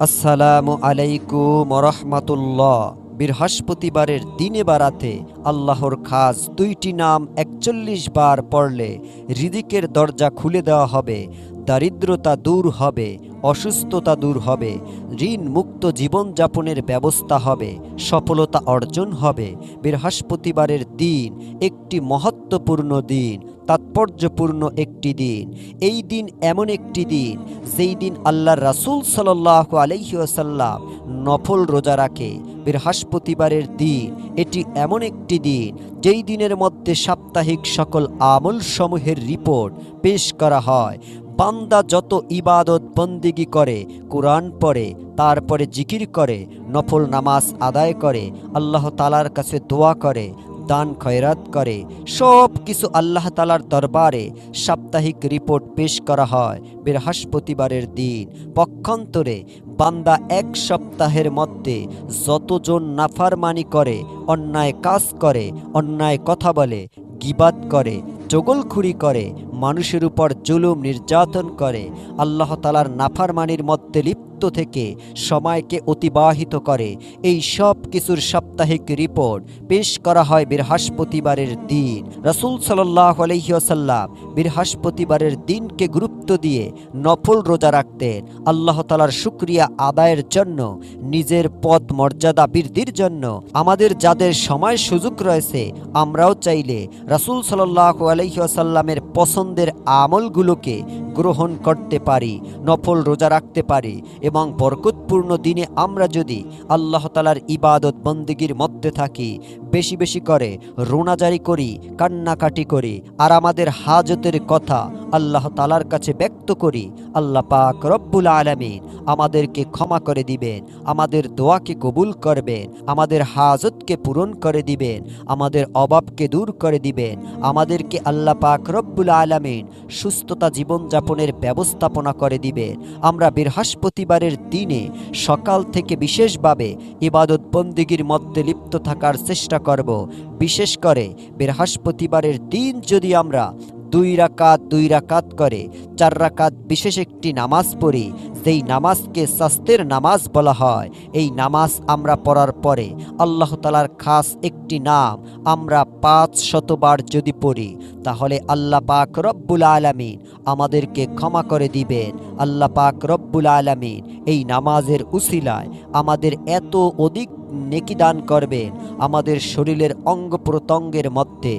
আসসালামু আলাইকুম রহমাতুল্লাহ বৃহস্পতিবারের দিনে বারাতে আল্লাহর খাস দুইটি নাম একচল্লিশ বার পড়লে হৃদিকের দরজা খুলে দেওয়া হবে, দারিদ্রতা দূর হবে অসুস্থতা দূর হবে ঋণ মুক্ত জীবনযাপনের ব্যবস্থা হবে, সফলতা অর্জন হবে। বৃহস্পতিবারের দিন একটি মহত্বপূর্ণ দিন, তাৎপর্যপূর্ণ একটি দিন। এই দিন এমন একটি দিন, যেই দিন আল্লাহ রাসুল সাল্লাহ আলহিউসাল্লাম নফল রোজা রাখে। বৃহস্পতিবারের দিন এটি এমন একটি দিন, যেই দিনের মধ্যে সাপ্তাহিক সকল আমল সমূহের রিপোর্ট পেশ করা হয়। বান্দা যত ইবাদত বন্দিগি করে, কোরআন পড়ে, তারপরে জিকির করে, নফল নামাজ আদায় করে, আল্লাহ তালার কাছে দোয়া করে, দান খয়রাত করে, সব কিছু আল্লাহ তালার দরবারে সাপ্তাহিক রিপোর্ট পেশ করা হয় বৃহস্পতিবারের দিন। পক্ষান্তরে বান্দা এক সপ্তাহের মধ্যে যতজন নাফারমানি করে, অন্যায় কাজ করে, অন্যায় কথা বলে, গিবাদ করে চগলখুরি করে মানুষের উপর জুলুম নির্যাতন করে আল্লাহ তালার নাফারমানির মধ্যে লিপ্ত থেকে সময়কে অতিবাহিত করে। এই সব কিছুর সাপ্তাহিক রিপোর্ট পেশ করা হয় বৃহস্পতিবারের দিন। রসুল সাল্লাহ আলহিউসাল্লাম বৃহস্পতিবারের দিনকে গুরুত্ব দিয়ে নফল রোজা রাখতেন। আল্লাহ তালার শুক্রিয়া আদায়ের জন্য, নিজের পদ মর্যাদা বৃদ্ধির জন্য আমাদের যাদের সময় সুযোগ রয়েছে, আমরাও চাইলে রাসুল সাল্লাহ আলহিউসাল্লামের পছন্দের আমলগুলোকে গ্রহণ করতে পারি, নফল রোজা রাখতে পারি এবং বরকতপূর্ণ দিনে আমরা যদি আল্লাহ তালার ইবাদত বন্দিগির মধ্যে থাকি বেশি বেশি করে, রোনাজারি করি, কান্নাকাটি করি, আর আমাদের হাজতের কথা আল্লাহ তালার কাছে ব্যক্ত করি। আল্লাহ পাক রব্বুল আলমিন আমাদেরকে ক্ষমা করে দিবেন, আমাদের দোয়াকে কবুল করবেন, আমাদের হাজতকে পূরণ করে দিবেন, আমাদের অভাবকে দূর করে দিবেন, আমাদেরকে আল্লাহ পাক রব্বুল আলমিন সুস্থতা জীবনযাপনের ব্যবস্থাপনা করে দিবেন। আমরা বৃহস্পতিবারের দিনে সকাল থেকে বিশেষভাবে ইবাদত বন্দিগির মধ্যে লিপ্ত থাকার চেষ্টা করব। বিশেষ করে বৃহস্পতিবারের দিন যদি আমরা দুই রাকাত দুই রাকাত করে, চার রাকাত বিশেষ একটি নামাজ পড়ি যেই নামাজকে স্বাস্থ্যের নামাজ বলা হয়, এই নামাজ আমরা পড়ার পরে আল্লাহ তালার খাস একটি নাম আমরা পাঁচ শতবার যদি পড়ি, তাহলে আল্লাহ পাক রব্বুল আলমিন আমাদেরকে ক্ষমা করে দিবেন। আল্লাহ পাক রব্বুল আলমিন এই নামাজের উসিলায় আমাদের এত অধিক নেকি দান করবেন, আমাদের শরীরের অঙ্গ প্রত্যঙ্গের মধ্যে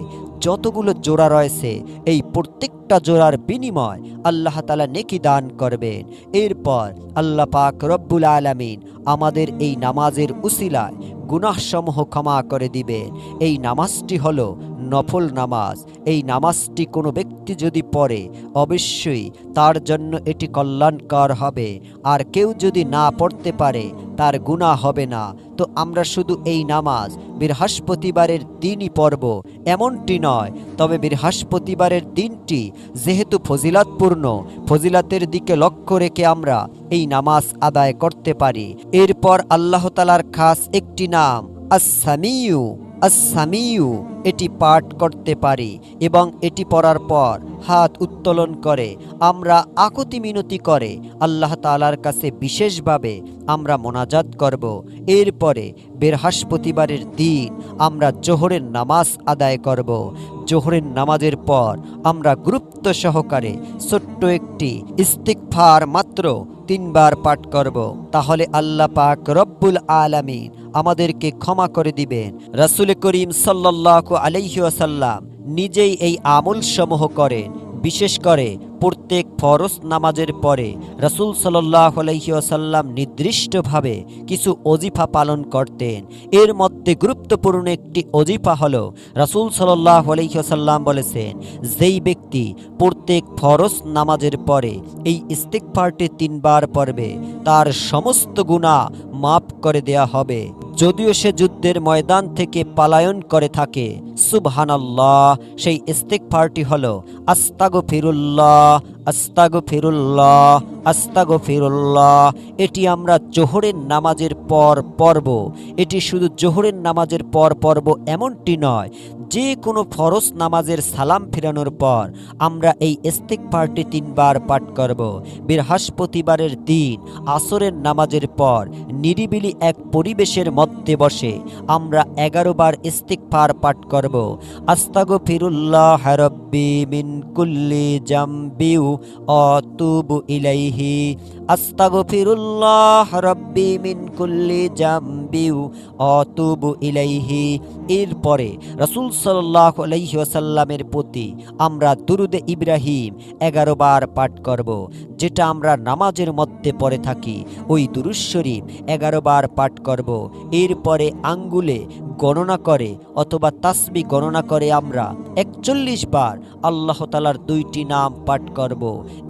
যতগুলো জোড়া রয়েছে, এই প্রত্যেকটা জোড়ার বিনিময় আল্লাহ তালা নেকি দান করবেন। এরপর আল্লাহ পাক রব্বুল আলমিন আমাদের এই নামাজের উসিলায় গুনাহসমূহ ক্ষমা করে দিবেন। এই নামাজটি হলো নফল নামাজ। এই নামাজটি কোনো ব্যক্তি যদি পড়ে, অবশ্যই তার জন্য এটি কল্যাণকর হবে। আর কেউ যদি না পড়তে পারে, তার গুণা হবে না। তো আমরা শুধু এই নামাজ বৃহস্পতিবারের দিনই পড়ব, এমনটি নয়। তবে বৃহস্পতিবারের দিনটি যেহেতু ফজিলাতপূর্ণ, ফজিলাতের দিকে লক্ষ্য রেখে আমরা এই নামাজ আদায় করতে পারি। এরপর আল্লাহ তালার খাস একটি নাম আসামিউ আসামিউ এটি পাঠ করতে পারি এবং এটি পড়ার পর হাত উত্তোলন করে। আমরা আকুতি মিনতি করে, আল্লাহ তালার কাছে বিশেষভাবে আমরা মোনাজাত করব। এরপরে বৃহস্পতিবারের দিন আমরা জোহরের নামাজ আদায় করব। জোহরের নামাজের পর আমরা গুরুত্ব সহকারে ছোট্ট একটি ইস্তিকফার মাত্র তিনবার পাঠ করব। তাহলে আল্লাহ পাক রব্বুল আলামিন আমাদেরকে ক্ষমা করে দিবেন। রাসুল করিম সাল্লাহ আলাইসাল্লাম নিজেই এই আমল সমূহ করেন। বিশেষ করে প্রত্যেক ফরজ নামাজের পরে রাসুল সাল্লাহ আলহিউসাল্লাম নির্দিষ্টভাবে কিছু অজিফা পালন করতেন। এর মধ্যে গুরুত্বপূর্ণ একটি অজিফা হল, রসুল সাল্লাহ আলহিউসাল্লাম বলেছেন, যেই ব্যক্তি প্রত্যেক ফরজ নামাজের পরে এই ইস্তিকফারটি তিনবার পড়বে, তার সমস্ত গুণা মাফ করে দেয়া হবে। যদিও সে যুদ্ধের ময়দান থেকে পালায়ন করে থাকে। সুবহানাল্লাহ সেই ইস্তেকফারটি হল আস্তাগো ফিরুল্লাহ আস্তাগো ফিরুল্লাহ আস্তাগো ফিরুল্লাহ এটি আমরা জোহরের নামাজের পর পর্ব এটি শুধু জোহরের নামাজের পর পর্ব এমনটি নয়, যে কোনো ফরজ নামাজের সালাম ফেরানোর পর আমরা এই ইস্তিক পার্টি তিনবার পাঠ করব। বৃহস্পতিবারের দিন, আসরের নামাজের পর নিরিবিলি এক পরিবেশের মধ্যে বসে আমরা এগারো বার ইস্তিকফার পাঠ করব। আস্তাগো ফিরুল্লাহ রব্বি মিন কুল্লি জাম্বিউ অতুবু ইলাইহি আস্তাগো ফিরুল্লাহ রব্বি মিন কুল্লি জাম্বিউ অতুবু ইলাইহি। এরপরে রসুল সাল্লাহ আলাইহি ওয়াসাল্লামের প্রতি আমরা দুরুদে ইব্রাহিম এগারো বার পাঠ করব, যেটা আমরা নামাজের মধ্যে পড়ে থাকি। ওই দুরুজ শরীফ এগারো বার পাঠ করব, এরপরে আঙ্গুলে গণনা করে অথবা তাসবি গণনা করে আমরা একচল্লিশ বার আল্লাহ দুইটি নাম পাঠ করব।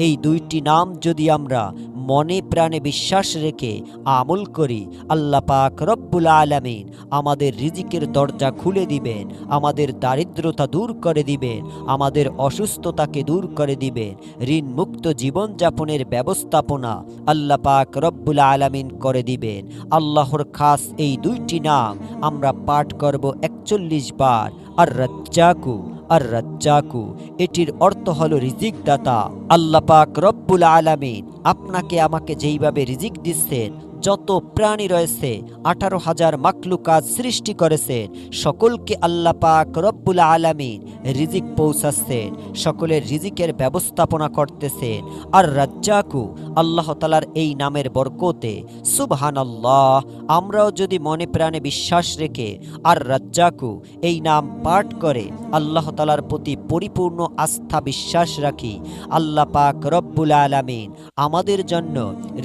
এই দুইটি নাম যদি আমরা মনে প্রাণে বিশ্বাস রেখে আমল করি। আল্লাহ পাক রব্বুল আলামিন আমাদের রিজিকের দরজা খুলে দিবেন, আমাদের দারিদ্রতা দূর করে দিবেন, আমাদের অসুস্থতাকে দূর করে দিবেন। ঋণ মুক্ত জীবনযাপনের ব্যবস্থাপনা আল্লাহ পাক রব্বুল আলামিন করে দিবেন। আল্লাহর খাস এই দুইটি নাম আমরা পাঠ করব একচল্লিশ বার। আর রাজ্জাকু আর রাজ্জাকু, এটির অর্থ হলো রিজিক দাতা আল্লাহ পাক রব্বুল আলামিন আপনাকে আমাকে যেইভাবে রিজিক দিচ্ছেন, যত প্রাণী রয়েছে, আঠারো হাজার মাকলুকাত সৃষ্টি করেছেন, সকলকে আল্লাহ পাক রব্বুল আলামিন রিজিক পৌঁছাচ্ছেন, সকলের রিজিকের ব্যবস্থাপনা করতেছেন। আর রাজ্জাকু আল্লাহ তালার এই নামের বরকতে সুবহান আল্লাহ আমরাও যদি মনে প্রাণে বিশ্বাস রেখে আর রাজ্জাকু এই নাম পাঠ করে, আল্লাহ তালার প্রতি পরিপূর্ণ আস্থা বিশ্বাস রাখি, আল্লাহ পাক রব্বুল আলামিন আমাদের জন্য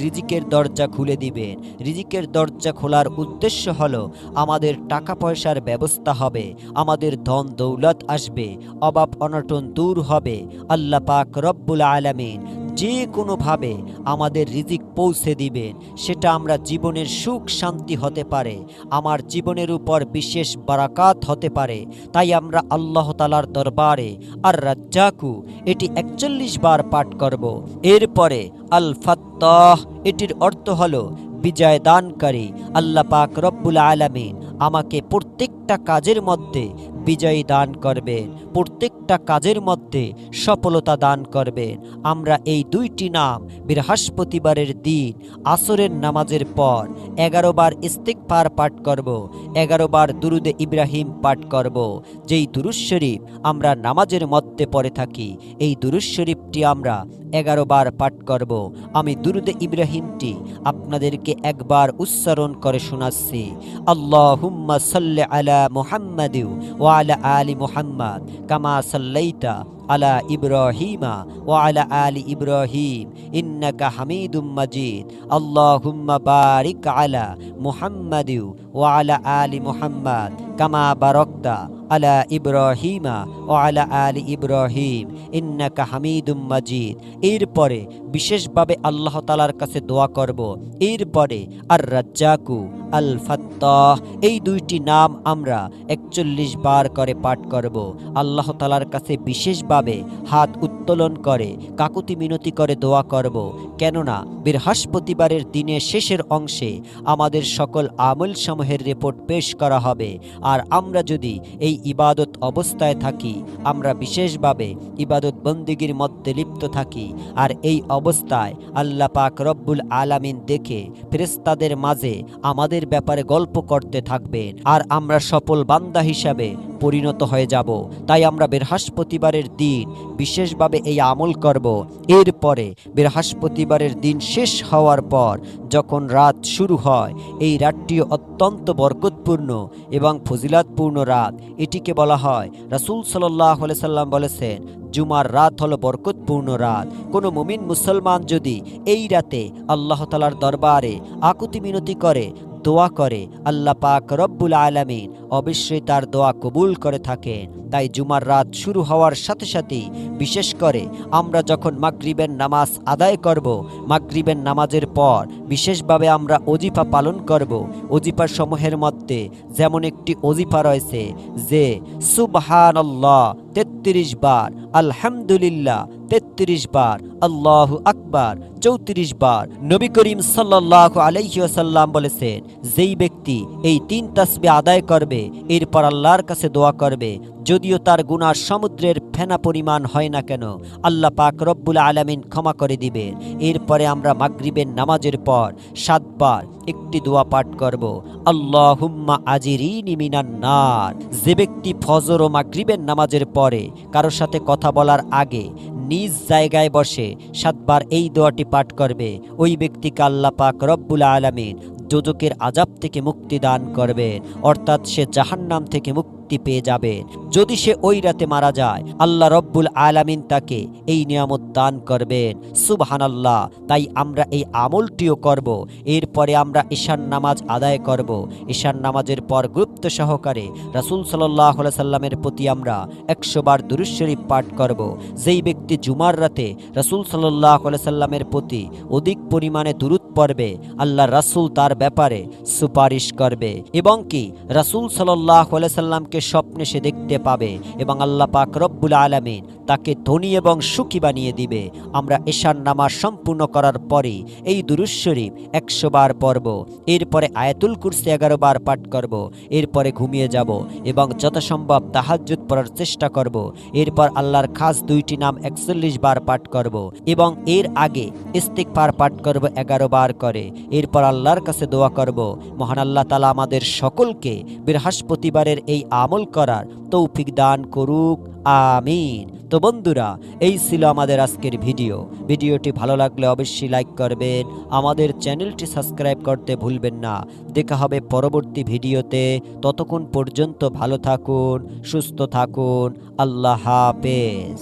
রিজিকের দরজা খুলে দিবেন। রিজিকের দরজা খোলার উদ্দেশ্য হলো, আমাদের টাকা পয়সার ব্যবস্থা হবে, আমাদের ধন দৌলত আসবে অভাব অনটন দূর হবে, আল্লাহ পাক রব্বুল আলামিন যে কোনোভাবে আমাদের রিজিক পৌঁছে দিবেন সেটা আমরা জীবনের সুখ শান্তি হতে পারে, আমার জীবনের উপর বিশেষ বারাকাত হতে পারে। তাই আমরা আল্লাহ তালার দরবারে আর রাজ্জাকু এটি একচল্লিশ বার পাঠ করব। এরপরে আল ফাত্তাহ এটির অর্থ হলো বিজয় দানকারী আল্লাহ পাক রব্বুল আলামিন আমাকে প্রত্যেকটা কাজের মধ্যে বিজয়ী দান করবেন। প্রত্যেকটা কাজের মধ্যে সফলতা দান করবেন। আমরা এই দুইটি নাম বৃহস্পতিবারের দিন, আসরের নামাজের পর এগারো বার ইস্তিকফার পাঠ করব, এগারো বার দুরুদে ইব্রাহিম পাঠ করব। যেই দুরুজ শরীফ আমরা নামাজের মধ্যে পড়ে থাকি, এই দুরুজ শরীফটি আমরা এগারো বার পাঠ করব। আমি দুরুদে ইব্রাহিমটি আপনাদেরকে একবার উচ্চারণ করে শোনাচ্ছি। আল্লাহ হুম্মা সাল্লে আলা মুহাম্মাদিউ ওয়ালা আলি মুহাম্মদ কামা সাল্লাইতা আলা ইব্রাহিমা ওয়ালা আলি ইব্রাহিম ইন্নাকা হামিদুম মাজিদ। আল্লাহুম্মা বারিক আলা মুহাম্মাদিউ ওয়ালা আলি মুহাম্মদ কামা বারকতা আলা ইব্রাহিমা ও আলা আলি ইব্রাহিম ইন্নাকা হামিদুম মাজিদ এরপরে বিশেষভাবে আল্লাহ তালার কাছে দোয়া করব। এরপরে আর রাজ্জাকু আল ফাত্তাহ এই দুইটি নাম আমরা একচল্লিশ বার করে পাঠ করব। আল্লাহ তালার কাছে বিশেষভাবে হাত উত্তোলন করে, কাকুতি মিনতি করে দোয়া করব। কেননা, বৃহস্পতিবারের দিনের শেষের অংশে আমাদের সকল আমল সমূহের রিপোর্ট পেশ করা হবে। আর আমরা যদি এই ইবাদত অবস্থায় থাকি, আমরা বিশেষভাবে ইবাদত বন্দিগির মধ্যে লিপ্ত থাকি। আর এই অবস্থায় আল্লাহ পাক রব্বুল আলামিন দেখে ফেরেস্তাদের মাঝে আমাদের ব্যাপারে গল্প করতে থাকবেন। আর আমরা সফল বান্দা হিসাবে পরিণত হয়ে যাব। তাই আমরা বৃহস্পতিবারের দিন বিশেষভাবে এই আমল করব। এরপরে বৃহস্পতিবারের দিন শেষ হওয়ার পর যখন রাত শুরু হয়, এই রাতটি অত্যন্ত বরকতপূর্ণ এবং ফজিলাতপূর্ণ রাত। এটিকে বলা হয়, রাসূল সাল্লাহ সাল্লাম বলেছেন জুমার রাত হলো বরকতপূর্ণ রাত। কোনো মুমিন মুসলমান যদি এই রাতে আল্লাহতালার দরবারে আকুতি মিনতি করে দোয়া করে, আল্লাহ পাক রব্বুল আলমিন অবশ্যই তার দোয়া কবুল করে থাকেন। তাই জুমার রাত শুরু হওয়ার সাথে সাথেই, বিশেষ করে আমরা যখন মাগরিবের নামাজ আদায় করব, মাগরিবের নামাজের পর বিশেষভাবে আমরা অজিফা পালন করব। অজিফার সমূহের মধ্যে যেমন একটি অজিফা রয়েছে যে সুবহান আল্লাহ তেত্রিশ বার, আলহামদুলিল্লাহ তেত্রিশ বার, আল্লাহ আকবার, চৌত্রিশ বার। নবী করিম সাল্লাহ আলাইসাল্লাম বলেছেন, যেই ব্যক্তি এই তিন তাসবে আদায় করবে, এরপর আল্লাহর কাছে দোয়া করবে, যদিও তার গুনার সমুদ্রের ফেনা পরিমাণ হয় না কেন, আল্লাহ পাক রব্বুল আলামিন ক্ষমা করে দিবেন। এরপরে আমরা মাগরিবের নামাজের পর সাতবার একটি দোয়া পাঠ করব আল্লাহ হুম্মা মিনান নার। যে ব্যক্তি ফজর ও মাগরিবের নামাজের পরে কারোর সাথে কথা বলার আগে নিজ জায়গায় বসে সাতবার এই দোয়াটি পাঠ করবে। ওই ব্যক্তিকে আল্লাহ পাক রব্বুল আলমিন যোজকের আজাব থেকে মুক্তি দান করবে। অর্থাৎ সে জাহান্নাম থেকে মুক্তি পেয়ে যাবে। যদি সে ওই রাতে মারা যায়, আল্লাহ রব্বুল আলামিন তাকে এই নিয়ামত দান করবেন। সুবহানাল্লাহ, তাই আমরা এই আমলটিও করব। এরপরে আমরা ঈশান নামাজ আদায় করব। ঈশান নামাজের পর গুরুত্ব সহকারে রাসূল সাল্লাহ সাল্লামের প্রতি আমরা একশো বার দুরুজ শরীফ পাঠ করব। যেই ব্যক্তি জুমার রাতে রাসূল সাল্লাহ সাল্লামের প্রতি অধিক পরিমাণে দুরুদ পড়বে, আল্লাহ রাসূল তার ব্যাপারে সুপারিশ করবে। এবং কি, রাসূল সাল্লাহ সাল্লামকে স্বপ্নে সে দেখতে পাবে এবং আল্লাহ পাক রব্বুল আলামিন তাকে ধনী এবং সুখী বানিয়ে দিবে। আমরা এশার নামাজ সম্পূর্ণ করার পরে এই দুরুজ শরীফ একশো বার পড়ব। এরপরে আয়াতুল কুরসি এগারো বার পাঠ করব। এরপরে ঘুমিয়ে যাব এবং যথাসম্ভব তাহাজ্জুদ পড়ার চেষ্টা করব। এরপর আল্লাহর খাস দুইটি নাম একচল্লিশ বার পাঠ করব এবং এর আগে ইস্তিকফার পাঠ করব এগারো বার করে। এরপর আল্লাহর কাছে দোয়া করব, মহান আল্লাহ তালা আমাদের সকলকে বৃহস্পতিবারের এই আমল করার তৌফিক দান করুক, আমিন। তো বন্ধুরা, এই ছিল আমাদের আজকের ভিডিও। ভিডিওটি ভালো লাগলে অবশ্যই লাইক করবেন। আমাদের চ্যানেলটি সাবস্ক্রাইব করতে ভুলবেন না। দেখা হবে পরবর্তী ভিডিওতে। ততক্ষণ পর্যন্ত ভালো থাকুন, সুস্থ থাকুন। আল্লাহ হাফেজ।